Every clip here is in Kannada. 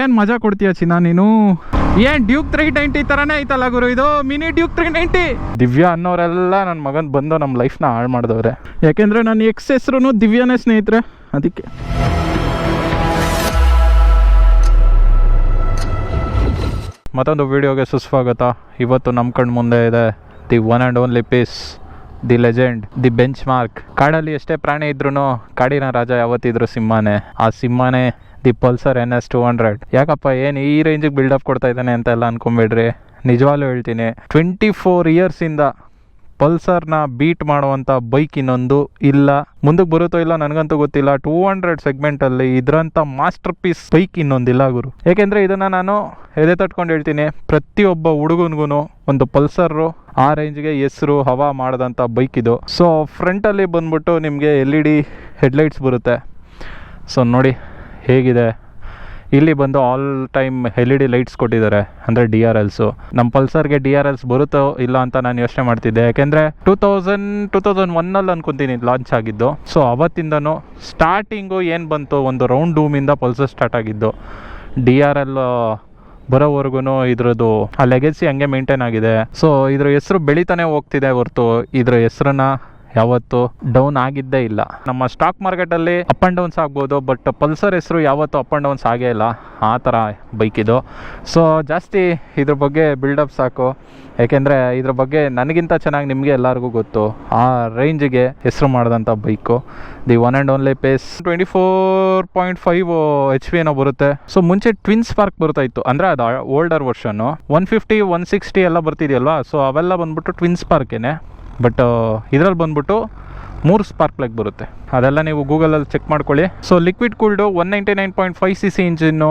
ಏನು ಮಜಾ ಕೊಡ್ತೀಯ ಚಿನ್ನ ನೀನು? ಏನ್ ಡ್ಯೂಕ್ ತ್ರೀ ನೈಂಟಿ ಥರನೇ ಐತಲ್ಲ ಗುರು ಇದು? Mini Duke three ninety Divya ಅನ್ನೋರೆಲ್ಲ ನನ್ನ ಮಗನ್ ಬಂದು ನಮ್ಮ ಲೈಫ್ನ ಹಾಳು ಮಾಡಿದವ್ರೆ. ಯಾಕೆಂದ್ರೆ ನನ್ನ ಎಕ್ಸ್ ಹೆಸ್ರು ದಿವ್ಯಾನೇ ಸ್ನೇಹಿತರೆ ಅದಕ್ಕೆ. ಮತ್ತೊಂದು ವಿಡಿಯೋಗೆ ಸುಸ್ವಾಗತ. ಇವತ್ತು ನಮ್ಮ ಕಣ್ಣು ಮುಂದೆ ಇದೆ the one and only piece the legend the benchmark ಕಾಡಲ್ಲಿ ಎಷ್ಟೇ ಪ್ರಾಣಿ ಇದ್ರೂ ಕಾಡಿನ ರಾಜ ಯಾವತ್ತಿದ್ರು ಸಿಂಹನೇ. ಆ ಸಿಂಹನೇ the Pulsar N S two hundred ಯಾಕಪ್ಪ, ಏನು ಈ ರೇಂಜಿಗೆ ಬಿಲ್ಡಪ್ ಕೊಡ್ತಾ ಇದ್ದಾನೆ ಅಂತ ಎಲ್ಲ ಅನ್ಕೊಂಬೇಡ್ರಿ ನಿಜವಾಗ್ಲೂ ಹೇಳ್ತೀನಿ. ಟ್ವೆಂಟಿ ಫೋರ್ ಇಯರ್ಸಿಂದ ಪಲ್ಸರ್ನ ಬೀಟ್ ಮಾಡುವಂಥ ಬೈಕ್ ಇನ್ನೊಂದು ಇಲ್ಲ. ಮುಂದಕ್ಕೆ ಬರುತ್ತೋ ಇಲ್ಲ ನನಗಂತೂ ಗೊತ್ತಿಲ್ಲ. ಟೂ ಹಂಡ್ರೆಡ್ ಸೆಗ್ಮೆಂಟಲ್ಲಿ ಇದರಂಥ ಮಾಸ್ಟರ್ ಪೀಸ್ ಬೈಕ್ ಇನ್ನೊಂದಿಲ್ಲ ಗುರು. ಏಕೆಂದರೆ ಇದನ್ನು ನಾನು ಎದೆ ತಟ್ಕೊಂಡು ಹೇಳ್ತೀನಿ. ಪ್ರತಿಯೊಬ್ಬ ಹುಡುಗನಿಗೂ ಒಂದು ಪಲ್ಸರು ಆ ರೇಂಜ್ಗೆ ಹೆಸರು, ಹವಾ ಮಾಡಿದಂಥ ಬೈಕ್ ಇದು. ಸೊ ಫ್ರಂಟಲ್ಲಿ ಬಂದ್ಬಿಟ್ಟು ನಿಮಗೆ ಎಲ್ ಇ ಡಿ ಹೆಡ್ಲೈಟ್ಸ್ ಬರುತ್ತೆ. ಸೊ ನೋಡಿ. ಹೇಗಿದೆ? ಇಲ್ಲಿ ಬಂದು all time L E D lights ಕೊಟ್ಟಿದ್ದಾರೆ, ಅಂದರೆ ಡಿ ಆರ್ ಎಲ್ಸು ನಮ್ಮ ಪಲ್ಸರ್ಗೆ ಡಿ ಆರ್ ಎಲ್ಸ್ ಬರುತ್ತೋ ಇಲ್ಲ ಅಂತ ನಾನು ಯೋಚನೆ ಮಾಡ್ತಿದ್ದೆ. ಯಾಕೆಂದರೆ ಟೂ ತೌಸಂಡ್ ಟೂ ತೌಸಂಡ್ ಒನ್ನಲ್ಲಿ ಅನ್ಕೊತೀನಿ ಲಾಂಚ್ ಆಗಿದ್ದು. ಸೊ ಅವತ್ತಿಂದನೂ ಸ್ಟಾರ್ಟಿಂಗು ಏನು ಬಂತು ಒಂದು ರೌಂಡ್ ರೂಮಿಂದ ಪಲ್ಸರ್ ಸ್ಟಾರ್ಟ್ ಆಗಿದ್ದು. ಡಿ ಆರ್ ಎಲ್ ಬರೋವರೆಗೂ ಇದ್ರದ್ದು, ಆ ಲೆಗೆಸಿ ಹಂಗೆ ಮೇಂಟೈನ್ ಆಗಿದೆ. ಸೊ ಇದ್ರ ಹೆಸರು ಬೆಳಿತಾನೆ ಹೋಗ್ತಿದೆ ಹೊರತು. ಇದ್ರ ಹೆಸರನ್ನ ಯಾವತ್ತು ಡೌನ್ ಆಗಿದ್ದೇ ಇಲ್ಲ. ನಮ್ಮ ಸ್ಟಾಕ್ ಮಾರ್ಕೆಟಲ್ಲಿ ಅಪ್ ಆ್ಯಂಡ್ ಡೌನ್ಸ್ ಆಗ್ಬೋದು ಬಟ್ ಪಲ್ಸರ್ ಹೆಸರು ಯಾವತ್ತು ಅಪ್ ಆ್ಯಂಡ್ ಡೌನ್ಸ್ ಆಗೇ ಇಲ್ಲ. ಆ ಥರ ಬೈಕ್ ಇದು ಸೊ ಜಾಸ್ತಿ ಇದ್ರ ಬಗ್ಗೆ ಬಿಲ್ಡಪ್ ಸಾಕು. ಯಾಕೆಂದ್ರೆ ಇದ್ರ ಬಗ್ಗೆ ನನಗಿಂತ ಚೆನ್ನಾಗಿ ನಿಮಗೆ ಎಲ್ಲರಿಗೂ ಗೊತ್ತು. ಆ ರೇಂಜಿಗೆ ಹೆಸರು ಮಾಡಿದಂಥ bike. The one and only pace twenty four point five H P ಏನೋ ಬರುತ್ತೆ. ಸೊ ಮುಂಚೆ ಟ್ವಿನ್ ಸ್ಪಾರ್ಕ್ ಬರ್ತಾ ಇತ್ತು ಅಂದರೆ ಅದು older version one fifty one sixty ಎಲ್ಲ ಬರ್ತಿದೆಯಲ್ವಾ? ಸೊ ಅವೆಲ್ಲ ಬಂದ್ಬಿಟ್ಟು ಟ್ವಿನ್ ಸ್ಪಾರ್ಕೇನೆ ಬಟ್ ಇದರಲ್ಲಿ ಬಂದ್ಬಿಟ್ಟು ಮೂರು ಸ್ಪಾರ್ಕ್ ಪ್ಲಗ್ ಬರುತ್ತೆ. ಅದೆಲ್ಲ ನೀವು ಗೂಗಲಲ್ಲಿ ಚೆಕ್ ಮಾಡ್ಕೊಳ್ಳಿ. So liquid cooled one ninety nine point five C C engine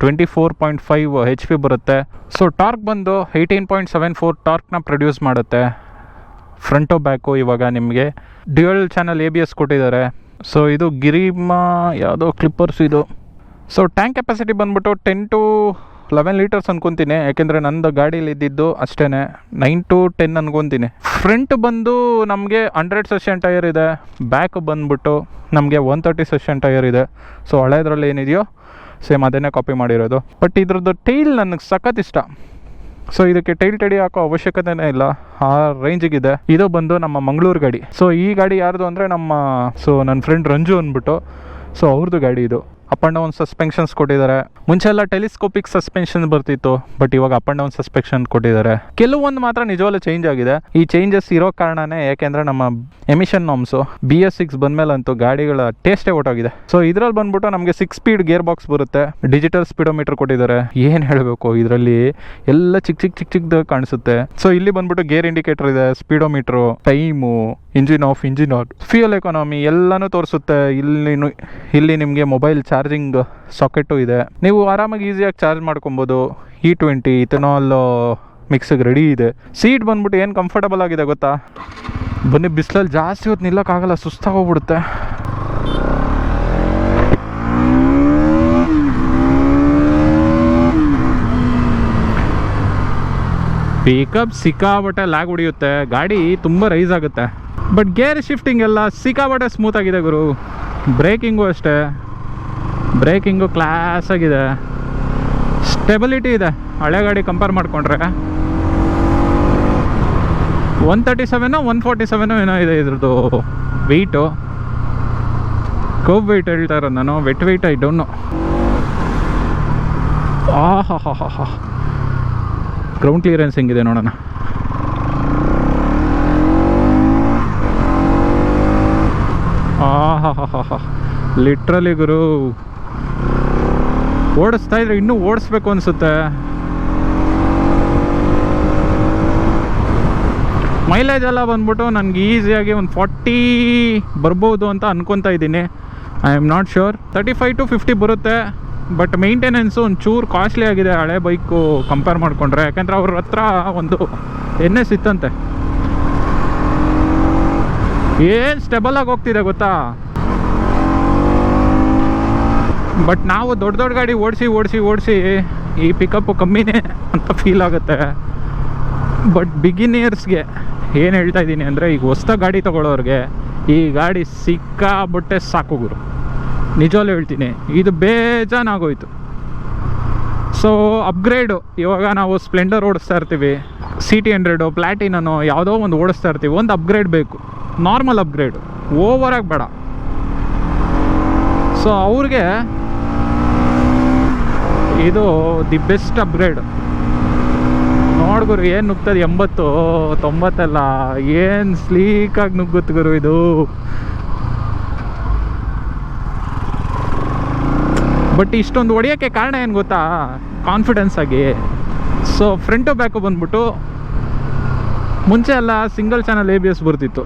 twenty four point five H P ಬರುತ್ತೆ ಸೊ ಟಾರ್ಕ್ ಬಂದು ಏಯ್ಟೀನ್ ಪಾಯಿಂಟ್ ಸೆವೆನ್ ಫೋರ್ ಟಾರ್ಕ್ನ ಪ್ರೊಡ್ಯೂಸ್ ಮಾಡುತ್ತೆ ಫ್ರಂಟು ಬ್ಯಾಕು ಇವಾಗ ನಿಮಗೆ. Dual channel A B S ಕೊಟ್ಟಿದ್ದಾರೆ. ಸೊ ಇದು ಗಿರಿಮ ಯಾವುದೋ ಕ್ಲಿಪ್ಪರ್ಸ್ ಇದು. ಸೊ ಟ್ಯಾಂಕ್ ಕೆಪಾಸಿಟಿ ಬಂದ್ಬಿಟ್ಟು ಟೆನ್ ಟು ಲೆವೆನ್ ಲೀಟರ್ಸ್ ಅನ್ಕೊತೀನಿ, ಯಾಕೆಂದರೆ ನಂದು ಗಾಡೀಲಿ ಇದ್ದಿದ್ದು ಅಷ್ಟೇ ನೈನ್ ಟು ಟೆನ್ ಅನ್ಕೊತೀನಿ. ಫ್ರಂಟ್ ಬಂದು ನಮಗೆ ಹಂಡ್ರೆಡ್ ಸೆಷನ್ ಟೈರ್ ಇದೆ ಬ್ಯಾಕ್ ಬಂದ್ಬಿಟ್ಟು ನಮಗೆ ಒನ್ ತರ್ಟಿ ಸೆಷನ್ ಟೈರ್ ಇದೆ. ಸೊ ಹಳೆಯದ್ರಲ್ಲಿ ಏನಿದೆಯೋ ಸೇಮ್ ಅದನ್ನೇ ಕಾಪಿ ಮಾಡಿರೋದು. ಬಟ್ ಇದ್ರದ್ದು ಟೈಲ್ ನನಗೆ ಸಖತ್ ಇಷ್ಟ. ಸೊ ಇದಕ್ಕೆ ಟೈಲ್ ಟಡಿ ಹಾಕೋ ಅವಶ್ಯಕತೆನೇ ಇಲ್ಲ. ಆ ರೇಂಜಿಗಿದೆ ಇದು ಬಂದು ನಮ್ಮ ಮಂಗಳೂರು ಗಾಡಿ. ಸೊ ಈ ಗಾಡಿ ಯಾರ್ದು ಅಂದರೆ ನಮ್ಮ ಸೊ ನನ್ನ ಫ್ರೆಂಡ್ ರಂಜು ಅಂದ್ಬಿಟ್ಟು. ಸೊ ಅವ್ರದ್ದು ಗಾಡಿ ಇದು. ಅಪ್ ಆ್ಯಂಡ್ ಡೌನ್ ಸಸ್ಪೆನ್ಷನ್ಸ್ ಕೊಟ್ಟಿದ್ದಾರೆ. ಮುಂಚೆ ಎಲ್ಲ ಟೆಲಿಸ್ಕೋಪಿಕ್ ಸಸ್ಪೆನ್ಷನ್ ಬರ್ತಿತ್ತು, ಬಟ್ ಇವಾಗ ಅಪ್ ಆ್ಯಂಡ್ ಡೌನ್ ಸಸ್ಪೆನ್ಷನ್ ಕೊಟ್ಟಿದ್ದಾರೆ. ಕೆಲವೊಂದು ಮಾತ್ರ ನಿಜವಾಗ್ಲೂ ಚೇಂಜ್ ಆಗಿದೆ. ಈ ಚೇಂಜಸ್ ಇರೋ ಕಾರಣನೇ ಯಾಕೆಂದ್ರೆ ನಮ್ಮ emission norms B S six ಬಂದ್ಮೇಲಂತೂ ಗಾಡಿಗಳ ಟೇಸ್ಟೇ ಹೊಟ್ಟೋಗಿದೆ ಸೊ ಇದ್ರಲ್ಲಿ ಬಂದ್ಬಿಟ್ಟು ನಮಗೆ ಸಿಕ್ಸ್ ಸ್ಪೀಡ್ ಗೇರ್ ಬಾಕ್ಸ್ ಬರುತ್ತೆ. ಡಿಜಿಟಲ್ ಸ್ಪೀಡೋಮೀಟರ್ ಕೊಟ್ಟಿದ್ದಾರೆ. ಏನು ಹೇಳಬೇಕು? ಇದರಲ್ಲಿ ಎಲ್ಲ ಚಿಕ್ಕ ಚಿಕ್ಕ ಚಿಕ್ಕ ಚಿಕ್ಕದಾಗ ಕಾಣಿಸುತ್ತೆ. ಸೊ ಇಲ್ಲಿ ಬಂದ್ಬಿಟ್ಟು ಗೇರ್ ಇಂಡಿಕೇಟರ್ ಇದೆ speedometer time engine off engine off fuel economy ಎಲ್ಲನೂ ತೋರಿಸುತ್ತೆ. ಇಲ್ಲಿ ಇಲ್ಲಿ ನಿಮಗೆ ಮೊಬೈಲ್ ಚಾರ್ಜಿಂಗ್ ಸಾಕೆಟು ಇದೆ. ನೀವು ಆರಾಮಾಗಿ ಈಸಿಯಾಗಿ ಚಾರ್ಜ್ ಮಾಡ್ಕೊಬೋದು. ಇ ಟ್ವೆಂಟಿ ಇಥನಾಲ್ ಮಿಕ್ಸಿಗೆ ರೆಡಿ ಇದೆ. ಸೀಟ್ ಬಂದ್ಬಿಟ್ಟು ಏನು ಕಂಫರ್ಟಬಲ್ ಆಗಿದೆ ಗೊತ್ತಾ? ಬನ್ನಿ, ಬಿಸಿಲಲ್ಲಿ ಜಾಸ್ತಿ ಹೊತ್ತು ನಿಲ್ಲಕ್ಕಾಗಲ್ಲ, ಸುಸ್ತಾಗೋಗ್ಬಿಡುತ್ತೆ. ಪಿಕಪ್ ಸಿಕ್ಕಾಬಟ್ಟೆ ಲ್ಯಾಗ್ ಹೊಡಿಯುತ್ತೆ ಗಾಡಿ ತುಂಬ ರೈಸ್ ಆಗುತ್ತೆ. ಬಟ್ ಗೇರ್ ಶಿಫ್ಟಿಂಗ್ ಎಲ್ಲ ಸಿಕ್ಕಾಬಟ್ಟೆ ಸ್ಮೂತ್ ಆಗಿದೆ ಗುರು. ಬ್ರೇಕಿಂಗು ಅಷ್ಟೇ. ಬ್ರೇಕಿಂಗು ಕ್ಲಾಸ್ ಆಗಿದೆ. ಸ್ಟೆಬಿಲಿಟಿ ಇದೆ. ಹಳೆ ಗಾಡಿ ಕಂಪೇರ್ ಮಾಡಿಕೊಂಡ್ರೆ. One thirty seven one forty seven ಏನೋ ಇದೆ ಇದ್ರದ್ದು ವೆಯ್ಟು ಕೋಬ್ ವೆಯ್ಟ್ ಹೇಳ್ತಾ ಇರೋದು ನಾನು. Wet weight I don't know ಆ ಗ್ರೌಂಡ್ ಕ್ಲಿಯರೆನ್ಸ್ ಹೆಂಗಿದೆ ನೋಡೋಣ. ಆ ಹಾ ಹಾ ಹಾ ಹಾ ಲಿಟ್ರಲಿ ಗುರು. ಓಡಿಸ್ತಾ ಇದ್ರೆ ಇನ್ನೂ ಓಡಿಸ್ಬೇಕು ಅನಿಸುತ್ತೆ. ಮೈಲೇಜ್ ಎಲ್ಲ ಬಂದ್ಬಿಟ್ಟು ನನಗೆ ಈಸಿಯಾಗಿ ಒಂದು ಫಾರ್ಟಿ ಬರ್ಬೋದು ಅಂತ ಅನ್ಕೊತಾ ಇದ್ದೀನಿ. I am not sure thirty five to fifty ಬರುತ್ತೆ. ಬಟ್ ಮೇಂಟೆನೆನ್ಸು ಒಂದು ಚೂರು ಕಾಸ್ಟ್ಲಿ ಆಗಿದೆ ಹಳೆ ಬೈಕು ಕಂಪೇರ್ ಮಾಡಿಕೊಂಡ್ರೆ. ಯಾಕಂದರೆ ಅವ್ರ ಹತ್ರ ಒಂದು ಎನ್ ಎಸ್ ಇತ್ತಂತೆ ಏನು ಸ್ಟೆಬಲ್ ಆಗಿ ಹೋಗ್ತಿದೆ ಗೊತ್ತಾ? ಬಟ್ ನಾವು ದೊಡ್ಡ ದೊಡ್ಡ ಗಾಡಿ ಓಡಿಸಿ ಓಡಿಸಿ ಓಡಿಸಿ ಈ ಪಿಕಪ್ಪು ಕಮ್ಮಿನೇ ಅಂತ ಫೀಲ್ ಆಗುತ್ತೆ. ಬಟ್ ಬಿಗಿನಿಯರ್ಸ್ಗೆ ಏನು ಹೇಳ್ತಾ ಇದ್ದೀನಿ ಅಂದರೆ ಈಗ ಹೊಸ ಗಾಡಿ ತೊಗೊಳೋರಿಗೆ ಈ ಗಾಡಿ ಸಿಕ್ಕಾಬಟ್ಟೆ ಸಾಕು ಗುರು. ನಿಜವಾಗ್ಲೂ ಹೇಳ್ತೀನಿ, ಇದು ಬೇಜಾನಾಗೋಯ್ತು. ಸೊ ಅಪ್ಗ್ರೇಡು ಇವಾಗ ನಾವು ಸ್ಪ್ಲೆಂಡರ್ ಓಡಿಸ್ತಾ ಇರ್ತೀವಿ ಸಿ ಟಿ ಹಂಡ್ರೆಡು ಪ್ಲಾಟಿನನು ಯಾವುದೋ ಒಂದು ಓಡಿಸ್ತಾ ಇರ್ತೀವಿ, ಒಂದು ಅಪ್ಗ್ರೇಡ್ ಬೇಕು. ನಾರ್ಮಲ್ ಅಪ್ಗ್ರೇಡು ಓವರಾಗಿ ಬೇಡ. ಸೊ ಅವ್ರಿಗೆ ಇದು ದಿ ಬೆಸ್ಟ್ ಅಪ್ಗ್ರೇಡ್ ನೋಡ್ಗುರು ಏನು ನುಗ್ತದೆ? ಎಂಬತ್ತು, ತೊಂಬತ್ತಲ್ಲ. ಏನು ಸ್ಲೀಕಾಗಿ ನುಗ್ಗುತ್ತೆ ಗುರು ಇದು. ಬಟ್ ಇಷ್ಟೊಂದು ಹೊಡಿಯೋಕ್ಕೆ ಕಾರಣ ಏನು ಗೊತ್ತಾ? ಕಾನ್ಫಿಡೆನ್ಸ್ ಆಗಿ. ಸೊ ಫ್ರಂಟು ಬ್ಯಾಕು ಬಂದ್ಬಿಟ್ಟು, ಮುಂಚೆ ಎಲ್ಲ single channel A B S ಬರ್ತಿತ್ತು.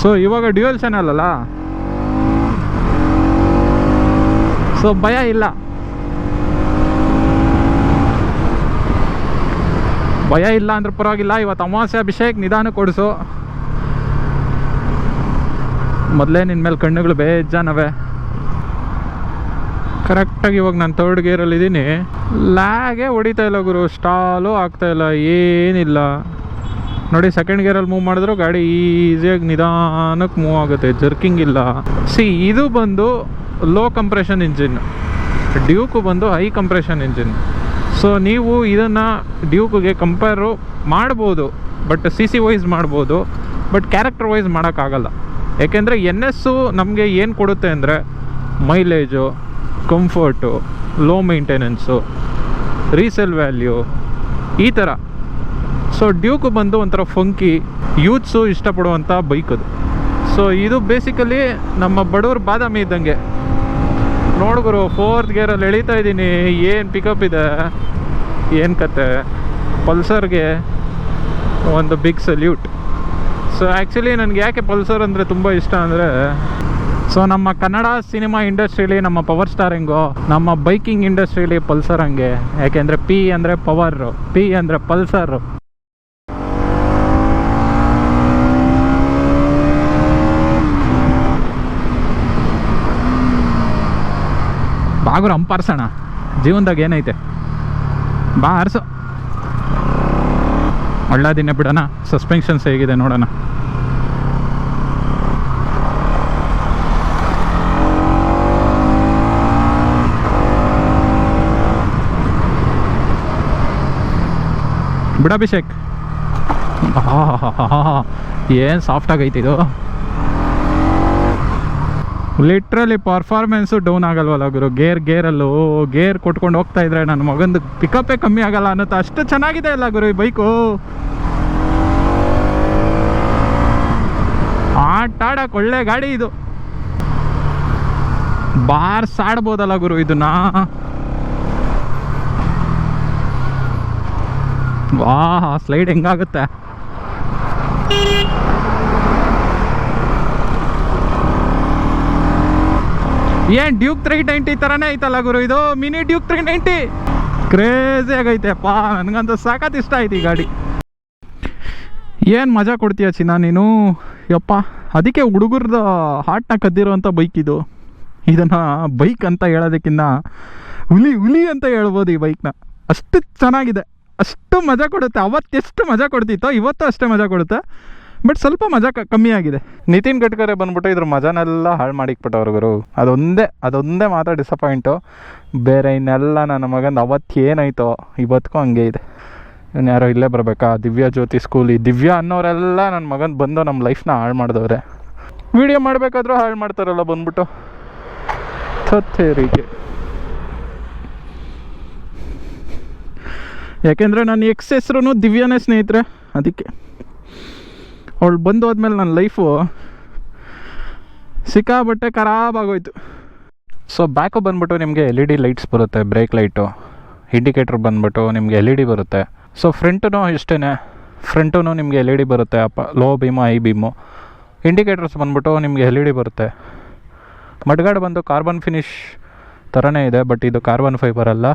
ಸೊ ಇವಾಗ ಡ್ಯೂಯಲ್ ಚಾನಲ್ ಅಲ್ಲ. ಸೊ ಭಯ ಇಲ್ಲ. ಭಯ ಇಲ್ಲ ಅಂದ್ರೆ ಪರವಾಗಿಲ್ಲ. ಇವತ್ತು ಅಮಾವಾಸ್ಯ ಅಭಿಷೇಕ್ ನಿಧಾನ ಕೊಡಿಸು. ಮೊದಲೇ ನಿನ್ನ ಮೇಲೆ ಕಣ್ಣುಗಳು ಬೇಜಾನವೆ ಕರೆಕ್ಟಾಗಿ ಇವಾಗ ನಾನು ತರ್ಡ್ ಗೇರಲ್ಲಿ ಇದ್ದೀನಿ ಲ್ಯಾಗೇ ಹೊಡಿತಾ ಇಲ್ಲ ಗುರು. ಸ್ಟಾಲು ಆಗ್ತಾ ಇಲ್ಲ. ಏನಿಲ್ಲ. ನೋಡಿ ಸೆಕೆಂಡ್ ಗೇರಲ್ಲಿ ಮೂವ್ ಮಾಡಿದ್ರು ಗಾಡಿ ಈಸಿಯಾಗಿ ನಿಧಾನಕ್ಕೆ ಮೂವ್ ಆಗುತ್ತೆ. ಜರ್ಕಿಂಗ್ ಇಲ್ಲ. ಸಿ ಇದು ಬಂದು ಲೋ ಕಂಪ್ರೆಷನ್ ಇಂಜಿನ್ ಡ್ಯೂಕು ಬಂದು ಹೈ ಕಂಪ್ರೆಷನ್ ಇಂಜಿನ್ ಸೊ ನೀವು ಇದನ್ನು ಡ್ಯೂಕ್ಗೆ ಕಂಪೇರು ಮಾಡ್ಬೋದು ಬಟ್ ಸಿ ಸಿ ವೈಸ್ ಮಾಡ್ಬೋದು ಬಟ್ ಕ್ಯಾರೆಕ್ಟರ್ ವೈಸ್ ಮಾಡೋಕ್ಕಾಗಲ್ಲ. ಯಾಕೆಂದರೆ ಎನ್ ಎಸ್ಸು ನಮಗೆ ಏನು ಕೊಡುತ್ತೆ ಅಂದರೆ mileage comfort low maintenance resale value ಈ ಥರ ಸೊ ಡ್ಯೂಕು ಬಂದು ಒಂಥರ ಫಂಕಿ ಯೂತ್ಸು ಇಷ್ಟಪಡುವಂಥ ಬೈಕ್ ಅದು. ಸೊ ಇದು ಬೇಸಿಕಲಿ ನಮ್ಮ ಬಡವ್ರ ಬಾದಾಮಿ ಇದ್ದಂಗೆ ನೋಡ್ಗುರು ಫೋರ್ತ್ ಗೇರಲ್ಲಿ ಎಳಿತಾ ಇದ್ದೀನಿ. ಏನು ಪಿಕಪ್ ಇದೆ? ಏನು ಕತೆ? ಪಲ್ಸರ್ಗೆ ಒಂದು ಬಿಗ್ ಸಲ್ಯೂಟ್ ಸೊ ಆ್ಯಕ್ಚುಲಿ ನನಗೆ ಯಾಕೆ ಪಲ್ಸರ್ ಅಂದರೆ ತುಂಬ ಇಷ್ಟ ಅಂದರೆ ಸೊ ನಮ್ಮ ಕನ್ನಡ ಸಿನಿಮಾ ಇಂಡಸ್ಟ್ರೀಲಿ ನಮ್ಮ ಪವರ್ ಸ್ಟಾರ್ ಹೆಂಗೋ ನಮ್ಮ ಬೈಕಿಂಗ್ ಇಂಡಸ್ಟ್ರೀಲಿ ಪಲ್ಸರ್ ಹಂಗೆ. ಯಾಕೆಂದರೆ ಪಿ ಅಂದರೆ ಪವರು ಪಿ ಅಂದರೆ ಪಲ್ಸರು ಬಾಗುರು ಹಂಪಾರ್ಸೋಣ ಜೀವನದಾಗ ಏನೈತೆ? ಬಾ ಆರ್ಸು. ಒಳ್ಳೆ ದಿನ ಬಿಡೋಣ. ಸಸ್ಪೆನ್ಷನ್ಸ್ ಹೇಗಿದೆ ನೋಡೋಣ. ಬಿಡಾಭಿಷೇಕ್ ಏನು ಸಾಫ್ಟಾಗಿ ಆಗೈತೆ ಇದು? ಲಿಟ್ರಲಿ ಪರ್ಫಾರ್ಮೆನ್ಸು ಡೌನ್ ಆಗಲ್ವಲ್ಲ ಗುರು? ಗೇರ್, ಗೇರಲ್ಲೂ ಗೇರ್ ಕೊಟ್ಕೊಂಡು ಹೋಗ್ತಾ ಇದ್ರೆ ನನ್ನ ಮಗಂದು ಪಿಕಪ್ಪೇ ಕಮ್ಮಿ ಆಗಲ್ಲ ಅನ್ನೋದು ಅಷ್ಟು ಚೆನ್ನಾಗಿದೆ ಅಲ್ಲ ಗುರು ಈ ಬೈಕು ಆಟ ಆಡಕ್ಕೆ ಒಳ್ಳೆ ಗಾಡಿ ಇದು. ಬಾರ್ಸ್ ಆಡ್ಬೋದಲ್ಲ ಗುರು ಇದನ್ನ. ವಾ ಸ್ಲೈಡ್ ಹೆಂಗಾಗುತ್ತೆ? ಏನ್ ಡ್ಯೂಕ್ ತ್ರೀ ನೈಂಟಿ ಥರನೇ ಐತಲ್ಲ ಗುರು? ಇದು mini Duke three ninety. Crazy ಆಗೈತೆಪ್ಪ ನನಗಂತೂ ಸಾಕತ್ ಇಷ್ಟ ಆಯ್ತು ಈ ಗಾಡಿ. ಏನು ಮಜಾ ಕೊಡ್ತೀಯ ಚಿನ್ನ ನೀನು? ಯಪ್ಪ, ಅದಕ್ಕೆ ಹುಡುಗರದ ಹಾರ್ಟ್ನ ಕದ್ದಿರುವಂತ ಬೈಕ್ ಇದು. ಇದನ್ನು ಬೈಕ್ ಅಂತ ಹೇಳೋದಕ್ಕಿಂತ ಹುಲಿ ಹುಲಿ ಅಂತ ಹೇಳ್ಬೋದು ಈ ಬೈಕ್ನ. ಅಷ್ಟು ಚೆನ್ನಾಗಿದೆ. ಅಷ್ಟು ಮಜಾ ಕೊಡುತ್ತೆ. ಅವತ್ತೆಷ್ಟು ಮಜಾ ಕೊಡ್ತಿತ್ತೋ, ಇವತ್ತು ಅಷ್ಟೇ ಮಜಾ ಕೊಡುತ್ತೆ. ಬಟ್ ಸ್ವಲ್ಪ ಮಜಾ ಕಮ್ಮಿ ಆಗಿದೆ. ನಿತಿನ್ ಗಡ್ಕರಿ ಬಂದ್ಬಿಟ್ಟು ಇದ್ರ ಮಜಾನೆಲ್ಲ ಹಾಳು ಮಾಡಿಕ್ಬಿಟ್ಟವ್ರು ಗುರು. ಅದೊಂದೇ ಅದೊಂದೇ ಮಾತ್ರ ಡಿಸಪಾಯಿಂಟು ಬೇರೆ ಇನ್ನೆಲ್ಲ ನನ್ನ ಮಗಂದು ಅವತ್ತು ಏನಾಯ್ತೋ ಇವತ್ತಿಗೂ ಹಂಗೆ ಇದೆ. ಇನ್ನು ಯಾರೋ ಇಲ್ಲೇ ಬರಬೇಕಾ? ದಿವ್ಯಾ ಜ್ಯೋತಿ ಸ್ಕೂಲ್ ಈ ದಿವ್ಯಾ ಅನ್ನೋರೆಲ್ಲ ನನ್ನ ಮಗನ ಬಂದು ನಮ್ಮ ಲೈಫ್ನ ಹಾಳು ಮಾಡಿದವ್ರೆ. ವಿಡಿಯೋ ಮಾಡಬೇಕಾದ್ರೂ ಹಾಳು ಮಾಡ್ತಾರಲ್ಲ ಬಂದ್ಬಿಟ್ಟು. ತತ್ತೇರಿಗೆ. ಯಾಕೆಂದರೆ ನನ್ನ ಎಕ್ಸ್ ಹೆಸ್ರು ದಿವ್ಯಾನೇ ಸ್ನೇಹಿತರೆ, ಅದಕ್ಕೆ. ಅವಳು ಬಂದು ಹೋದ್ಮೇಲೆ ನನ್ನ ಲೈಫು ಸಿಕ್ಕಾಬಟ್ಟೆ ಖರಾಬ್ ಆಗೋಯ್ತು. ಸೊ ಬ್ಯಾಕು ಬಂದ್ಬಿಟ್ಟು ನಿಮಗೆ ಎಲ್ ಇ ಡಿ ಲೈಟ್ಸ್ ಬರುತ್ತೆ ಬ್ರೇಕ್ ಲೈಟು ಇಂಡಿಕೇಟ್ರ್ ಬಂದ್ಬಿಟ್ಟು ನಿಮಗೆ ಎಲ್ ಇ ಡಿ ಬರುತ್ತೆ. ಸೊ ಫ್ರಂಟೂ ಇಷ್ಟೇ ಫ್ರಂಟೂ ನಿಮಗೆ ಎಲ್ ಇ ಡಿ ಬರುತ್ತೆ ಅಪ್ಪ low beam high beam indicators ಬಂದ್ಬಿಟ್ಟು ನಿಮಗೆ ಎಲ್ ಇ ಡಿ ಬರುತ್ತೆ. ಮಡ್ಗಾಡ್ ಬಂದು ಕಾರ್ಬನ್ ಫಿನಿಶ್ ಥರನೇ ಇದೆ ಬಟ್ ಇದು ಕಾರ್ಬನ್ ಫೈಬರ್ ಅಲ್ಲ.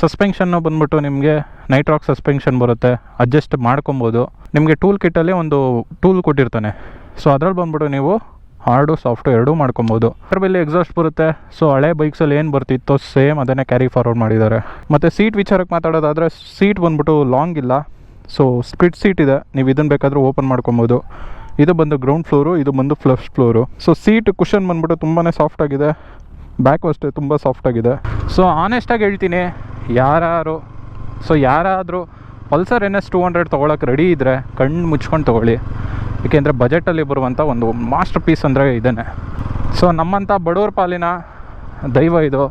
ಸಸ್ಪೆನ್ಷನ್ನು ಬಂದ್ಬಿಟ್ಟು ನಿಮಗೆ ನೈಟ್ರಾಕ್ ಸಸ್ಪೆನ್ಷನ್ ಬರುತ್ತೆ. ಅಡ್ಜಸ್ಟ್ ಮಾಡ್ಕೊಬೋದು. ನಿಮಗೆ ಟೂಲ್ ಕಿಟ್ಟಲ್ಲಿ ಒಂದು ಟೂಲ್ ಕೊಟ್ಟಿರ್ತಾನೆ. ಸೊ ಅದ್ರಲ್ಲಿ ಬಂದ್ಬಿಟ್ಟು ನೀವು ಹಾರ್ಡು ಸಾಫ್ಟು ಎರಡೂ ಮಾಡ್ಕೊಬೋದು. ಅದ್ರ ಮೇಲೆ ಎಕ್ಸಾಸ್ಟ್ ಬರುತ್ತೆ. ಸೊ ಹಳೆ ಬೈಕ್ಸಲ್ಲಿ ಏನು ಬರ್ತಿತ್ತೋ ಸೇಮ್ ಅದನ್ನೇ ಕ್ಯಾರಿ ಫಾರ್ವರ್ಡ್ ಮಾಡಿದ್ದಾರೆ. ಮತ್ತು ಸೀಟ್ ವಿಚಾರಕ್ಕೆ ಮಾತಾಡೋದಾದರೆ ಸೀಟ್ ಬಂದ್ಬಿಟ್ಟು ಲಾಂಗ್ ಇಲ್ಲ. ಸೊ ಸ್ಪ್ಲಿಟ್ ಸೀಟ್ ಇದೆ. ನೀವು ಇದನ್ನು ಬೇಕಾದರೂ ಓಪನ್ ಮಾಡ್ಕೊಬೋದು. ಇದು ಬಂದು ಗ್ರೌಂಡ್ ಫ್ಲೋರು ಇದು ಬಂದು ಫ್ಲಫ್ಟ್ ಫ್ಲೋರು ಸೊ ಸೀಟ್ ಕುಷನ್ ಬಂದ್ಬಿಟ್ಟು ತುಂಬಾ ಸಾಫ್ಟ್ ಆಗಿದೆ. ಬ್ಯಾಕು ಅಷ್ಟೇ ತುಂಬ ಸಾಫ್ಟ್ ಆಗಿದೆ. ಸೊ ಆನೆಸ್ಟಾಗಿ ಹೇಳ್ತೀನಿ. ಯಾರು ಸೊ ಯಾರಾದರೂ Pulsar N S two hundred ತೊಗೊಳಕ್ಕೆ ರೆಡಿ ಇದ್ದರೆ ಕಣ್ಣು ಮುಚ್ಕೊಂಡು ತೊಗೊಳ್ಳಿ. ಏಕೆಂದರೆ ಬಜೆಟಲ್ಲಿ ಬರುವಂಥ ಒಂದು ಮಾಸ್ಟರ್ ಪೀಸ್ ಅಂದರೆ ಇದೇ ಸೊ ನಮ್ಮಂಥ ಬಡವ್ರ ಪಾಲಿನ ದೈವ ಇದು.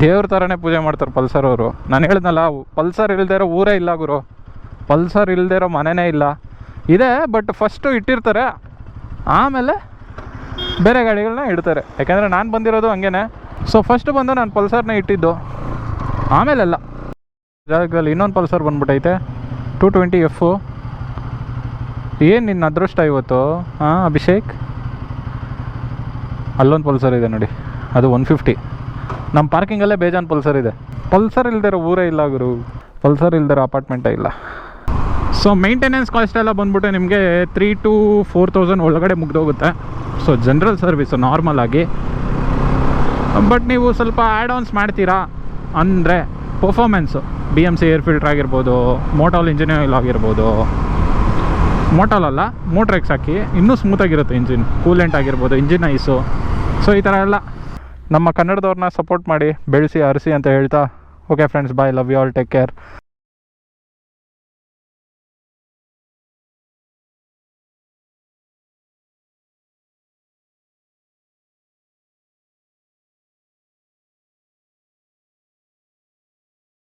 ದೇವ್ರ ಥರನೇ ಪೂಜೆ ಮಾಡ್ತಾರೆ ಪಲ್ಸರ್ ಅವರು. ನಾನು ಹೇಳ್ದಲ್ಲ ಪಲ್ಸರ್ ಇಲ್ಲದೇ ಇರೋ ಊರೇ ಇಲ್ಲ ಗುರು. ಪಲ್ಸರ್ ಇಲ್ಲದೇ ಇರೋ ಮನೆಯೇ ಇಲ್ಲ. ಇದೆ ಬಟ್ ಫಸ್ಟು ಇಟ್ಟಿರ್ತಾರೆ. ಆಮೇಲೆ ಬೇರೆ ಗಾಡಿಗಳನ್ನ ಇಡ್ತಾರೆ. ಯಾಕೆಂದರೆ ನಾನು ಬಂದಿರೋದು ಹಂಗೇನೆ. ಸೊ ಫಸ್ಟ್ ಬಂದು ನಾನು ಪಲ್ಸರ್ನ ಇಟ್ಟಿದ್ದು. ಆಮೇಲೆಲ್ಲ. ಜಾಗದಲ್ಲಿ ಇನ್ನೊಂದು ಪಲ್ಸರ್ ಬಂದ್ಬಿಟ್ಟೈತೆ ಟೂ ಟ್ವೆಂಟಿ ಎಫು ಏನು ನಿನ್ನ ಅದೃಷ್ಟ ಇವತ್ತು? ಹಾಂ, ಅಭಿಷೇಕ್? ಅಲ್ಲೊಂದು ಪಲ್ಸರ್ ಇದೆ ನೋಡಿ. ಅದು ಒನ್ ಫಿಫ್ಟಿ ನಮ್ಮ ಪಾರ್ಕಿಂಗಲ್ಲೇ ಬೇಜಾನ್ ಪಲ್ಸರ್ ಇದೆ. ಪಲ್ಸರ್ ಇಲ್ದಿರೋ ಊರೇ ಇಲ್ಲ ಗುರು. ಪಲ್ಸರ್ ಇಲ್ದಿರೋ ಅಪಾರ್ಟ್ಮೆಂಟೇ ಇಲ್ಲ. ಸೊ ಮೇಂಟೆನೆನ್ಸ್ ಕಾಸ್ಟ್ ಎಲ್ಲ ಬಂದ್ಬಿಟ್ಟು ನಿಮಗೆ ತ್ರೀ ಟು ಫೋರ್ ತೌಸಂಡ್ ಒಳಗಡೆ ಮುಗ್ದೋಗುತ್ತೆ. ಸೊ ಜನರಲ್ ಸರ್ವಿಸ್ ನಾರ್ಮಲ್ ಆಗಿ. ಬಟ್ ನೀವು ಸ್ವಲ್ಪ ಆ್ಯಡ್ ಆನ್ಸ್ ಮಾಡ್ತೀರಾ? ಅಂದರೆ performance B M C air filter ಆಗಿರ್ಬೋದು ಮೋಟಾಲ್ ಇಂಜಿನ್ ಆಯಿಲ್ ಆಗಿರ್ಬೋದು. ಮೋಟಾಲ್ ಅಲ್ಲ ಮೋಟ್ರ್ ಎಕ್ಸ್ ಹಾಕಿ ಇನ್ನೂ ಸ್ಮೂತಾಗಿರುತ್ತೆ ಇಂಜಿನ್ ಕೂಲೆಂಟ್ ಆಗಿರ್ಬೋದು ಇಂಜಿನ್ ಐಸು ಸೊ ಈ ಥರ ಎಲ್ಲ ನಮ್ಮ ಕನ್ನಡದವ್ರನ್ನ ಸಪೋರ್ಟ್ ಮಾಡಿ ಬೆಳೆಸಿ, ಅರಸಿ ಅಂತ ಹೇಳ್ತಾ okay friends bye love you all take care